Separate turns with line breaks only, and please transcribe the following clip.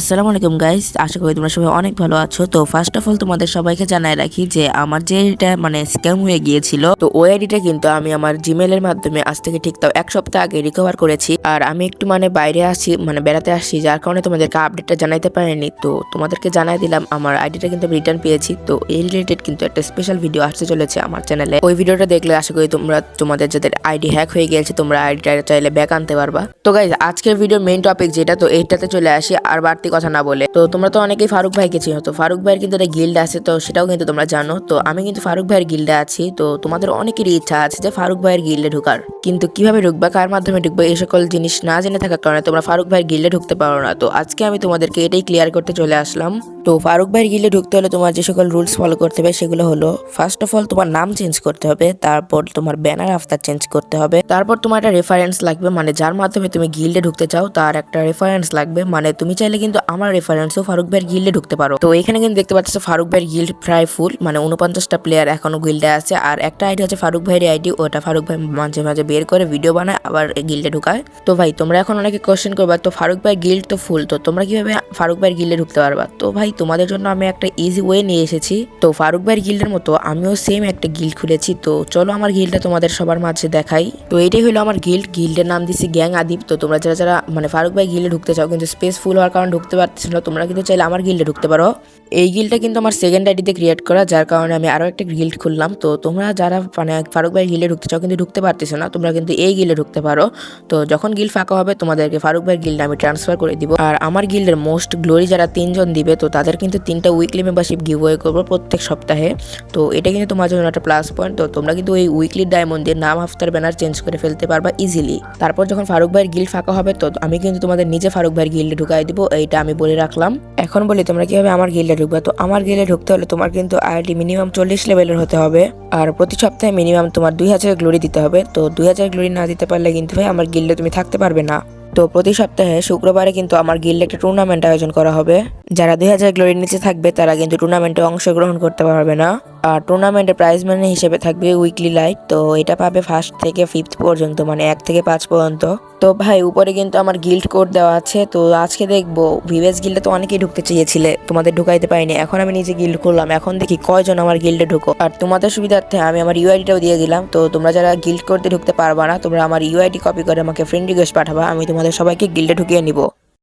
আসসালামু আলাইকুম গাইস আশা করি তোমরা সবাই অনেক ভালো আছো। তো ফার্স্ট অফ অল তোমাদের সবাইকে জানাই রাখি যে আমার যে এটা মানে স্ক্যাম হয়ে গিয়েছিল, তো ওই আইডিটা কিন্তু আমি আমার জিমেল এর মাধ্যমে আজ থেকে ঠিক তাও এক সপ্তাহ আগে রিকভার করেছি। আর আমি একটু মানে বাইরে আসি মানে বেড়াতে আসছি, যার কারণে তোমাদেরকে আপডেটটা জানাইতে পারিনি। তো তোমাদেরকে জানাই দিলাম, আমার আইডিটা কিন্তু আমি রিটার্ন পেয়েছি। তো এই রিলেটেড কিন্তু একটা স্পেশাল ভিডিও আসতে চলেছে আমার চ্যানেলে ওই ভিডিওটা দেখলে আশা করি তোমরা, তোমাদের যাদের আইডি হ্যাক হয়ে গিয়েছে, তোমরা আইডিটা চাইলে ব্যাক আনতে পারবা। তো গাইজ আজকের ভিডিওর মেইন টপিক যেটা, তো এইটাতে চলে আসি। আর বাড়তি কথা না বলে। তো তোমরা তো অনেকেই ফারুক ভাইকে চিনো। তো ফারুক ভাইয়ের কিন্তু একটা গিল্ড আছে, তো সেটাও কিন্তু তোমরা জানো। তো আমি কিন্তু ফারুক ভাইয়ের গিল্ডে আছি, তো তোমাদের অনেকেরই ইচ্ছা আছে যে ফারুক ভাইয়ের গিল্ডে ঢুকার। কিন্তু কীভাবে ঢুকবা, কার মাধ্যমে ঢুকবে, এই সকল জিনিস না জেনে থাকার কারণে তোমরা ফারুক ভাইয়ের গিল্ডে ঢুকতে পারো না। তো আজকে আমি তোমাদেরকে এটাই ক্লিয়ার করতে চলে আসলাম। তো ফারুক ভাইয়ের গিল্ডে ঢুকতে হলে তোমার যে সকল রুলস ফলো করতে হবে, সেগুলো হলো ফার্স্ট অফ অল তোমার নাম চেঞ্জ করতে হবে, তারপর তোমার ব্যানার আফতার চেঞ্জ করতে হবে, তারপর তোমার একটা রেফারেন্স লাগবে মানে যার মাধ্যমে তুমি গিল্ডে ঢুকতে চাও, তার একটা রেফারেন্স লাগবে। মানে তুমি চাইলে কিন্তু আমার রেফারেন্সও ফারুক ভাইয়ের গিল্ডে ঢুকতে পারো। তো এখানে কিন্তু দেখতে পাচ্ছ ফারুক ভাইয়ের গিল্ড প্রায় ফুল মানে উনপঞ্চাশটা প্লেয়ার এখনও গিল্ডে আছে। আর একটা আইডি হচ্ছে ফারুক ভাইয়ের আইডি ওটা ফারুক ভাই মাঝে মাঝে বের করে ভিডিও বানায়, আবার গিল্ডে ঢুকায়। তো ভাই, তোমরা এখন অনেকে কোয়েশ্চেন করবা, তো ফারুক ভাইয়ের গিল্ড তো ফুল তো তোমরা কীভাবে ফারুক ভাইয়ের গিল্ডে ঢুকতে পারবা? তো ভাই, তোমাদের জন্য আমি একটা ইজি ওয়ে নিয়ে এসেছি। তো ফারুক ভাইয়ের গিল্ডের মতো আমিও সেম একটা গিল্ড খুলেছি। তো চলো আমার গিল্ডটা তোমাদের সবার মাঝে দেখাই। তো এটাই হলো আমার গিল্ড গিল্ডের নাম দিছি গ্যাং আদিপ তো তোমরা যারা যারা মানে ফারুক ভাই গিল্ডে ঢুকতে চাও, কিন্তু স্পেস ফুল হওয়ার কারণে ঢুকতে পারতেছ না। তোমরা কিন্তু চাইলে আমার গিল্ডে ঢুকতে পারো। এই গিলটা কিন্তু আমার সেকেন্ড আইডিতে ক্রিয়েট করা, যার কারণে আমি আরও একটা গিল্ড খুললাম। তো তোমরা যারা মানে ফারুক ভাই গিল্ডে ঢুকতে চাও কিন্তু ঢুকতে পারতেছো না। তোমরা কিন্তু এই গিল্ডে ঢুকতে পারো। তো যখন গিল্ড ফাঁকা হবে, তোমাদেরকে ফারুক ভাইয়ের গিল্ডে আমি ট্রান্সফার করে দিব। আর আমার গিল্ডের মোস্ট গ্লোরি যারা তিনজন দিবে, তো তাদের কিন্তু তিনটা উইকলি মেম্বারশিপ গিভ ওয়ে করব প্রত্যেক সপ্তাহে। তো এটা কিন্তু তোমার জন্য একটা প্লাস পয়েন্ট তো তোমরা কিন্তু এই উইকলি ডায়মন্ড দিয়ে নাম আফতার ব্যানার চেঞ্জ করে ফেলতে পারবা ইজিলি তারপর যখন ফারুক ভাইয়ের গিল্ড ফাঁকা হবে, তো আমি কিন্তু তোমাদের নিজে ফারুক ভাইয়ের গিল্ডে ঢুকাই দিব। এইটা আমি বলে রাখলাম। এখন বলি, তোমরা কীভাবে আমার গিল্ডে ঢুকবে? তো আমার গিল্ডে ঢুকতে হলে তোমার কিন্তু আইডি মিনিমাম চল্লিশ লেভেলের হতে হবে। আর প্রতি সপ্তাহে মিনিমাম তোমার দুই হাজার গ্লোরি দিতে হবে। তো দুই হাজার গ্লোরি না দিতে পারলে কিন্তু ভাই আমার গিল্ডে তুমি থাকতে পারবে না। তো প্রতি সপ্তাহে শুক্রবারে কিন্তু আমার গিল্ডে একটা টুর্নামেন্ট আয়োজন করা হবে। যারা দুই হাজার গ্লোরির নিচে থাকবে, তারা কিন্তু টুর্নামেন্টে অংশগ্রহণ করতে পারবে না। আর টুর্নামেন্টের প্রাইজ মানি হিসেবে থাকবে উইকলি লাইট তো এটা পাবে ফার্স্ট থেকে ফিফথ পর্যন্ত মানে এক থেকে পাঁচ পর্যন্ত। তো ভাই, উপরে কিন্তু আমার গিল্ড কোড দেওয়া আছে, তো আজকে দেখব। ভিভেজ গিল্ডে তো অনেকেই ঢুকতে চেয়েছিলে, তোমাদের ঢুকাইতে পারিনি, এখন আমি নিজে গিল্ড করলাম এখন দেখি কয়জন আমার গিল্ডে ঢুকো। আর তোমাদের সুবিধার্থে আমি আমার ইউআইডিটাও দিয়ে দিলাম, তো তোমরা যারা গিল্ড করতে ঢুকতে পারবা না, তোমরা আমার ইউআইডি কপি করে আমাকে ফ্রেন্ড রিকোয়েস্ট পাঠাবা, আমি তোমাদের সবাইকে গিল্ডে ঢুকিয়ে নিব।